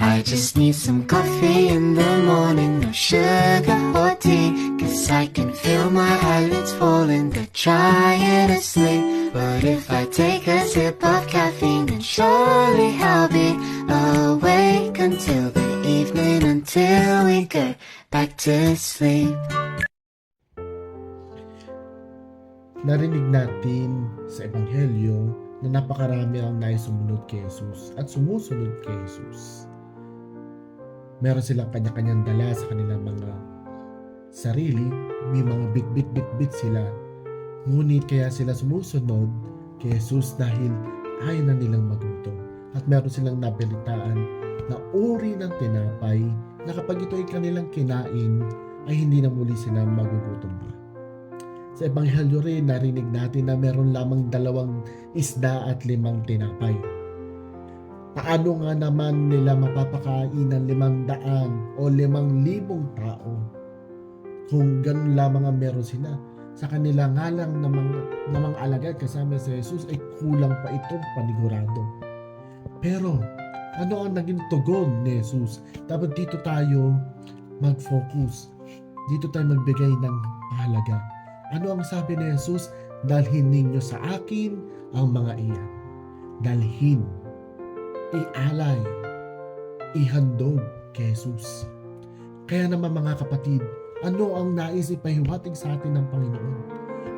I just need some coffee in the morning, no sugar or tea. Cause I can feel my eyelids falling, they're trying to sleep. But if I take a sip of caffeine, then surely I'll be awake until the evening, until we get back to sleep. Narinig natin sa Ebanghelyo na napakarami ang nais sumunod kay Jesus at sumusunod kay Jesus. Meron silang kanya-kanyang dala sa kanilang mga sarili, may mga bit-bit-bit-bit sila. Ngunit kaya sila sumusunod kay Jesus dahil ayaw na nilang magutom. At meron silang nabalitaan na uri ng tinapay na kapag ito ay kanilang kinain, ay hindi na muli sila magugutom pa. Sa Ebanghelyo rin, narinig natin na meron lamang dalawang isda at limang tinapay. Paano nga naman nila mapapakain ng limang daan o limang libong tao kung ganun lamang ang meron sila? Sa kanila nga lang na mga, na mga alagad kasama si Jesus ay kulang pa itong panigurado. Pero ano ang naging tugon ni Jesus? Dapat dito tayo mag-focus. Dito tayo magbigay ng pahalaga. Ano ang sabi ni Jesus? Dalhin ninyo sa akin ang mga iyan. Dalhin. Ialay. Ihandog kay Jesus. Kaya naman mga kapatid, ano ang nais ipahiwatig sa atin ng Panginoon?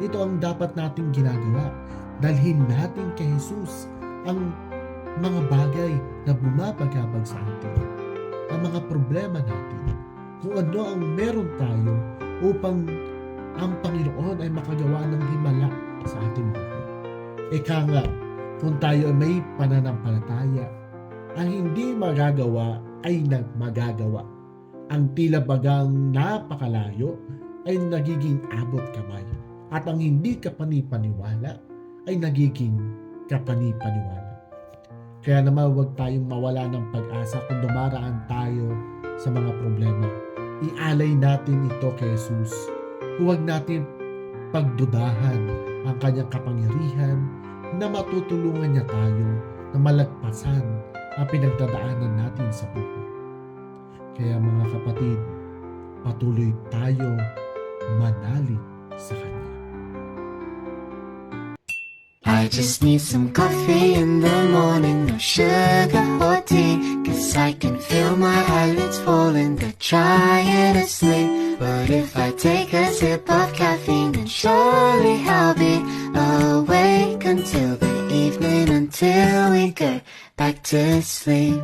Ito ang dapat nating ginagawa. Dalhin natin kay Jesus ang mga bagay na bumabagabag sa atin. Ang mga problema natin. Kung ano ang meron tayo upang ang Panginoon ay makagawa ng himala sa ating buhay. Ika nga, kung tayo ay may pananampalataya, ang hindi magagawa ay nagmagagawa. Ang tila bagang napakalayo ay nagiging abot kamay. At ang hindi kapanipaniwala ay nagiging kapanipaniwala. Kaya naman huwag tayong mawala ng pag-asa kung dumaraan tayo sa mga problema. Ialay natin ito kay Jesus huwag natin pagdudahan ang kanyang kapangyarihan na matutulungan niya tayo na malagpasan ang pinagdadaanan natin sa buhay. Kaya mga kapatid, patuloy tayo manalig sa Kanya. I just need some coffee in the morning, no sugar or tea. Cause I can feel my eyelids falling, they're trying to sleep. But if I take a sip of caffeine, then surely I'll be awake until go back to sleep.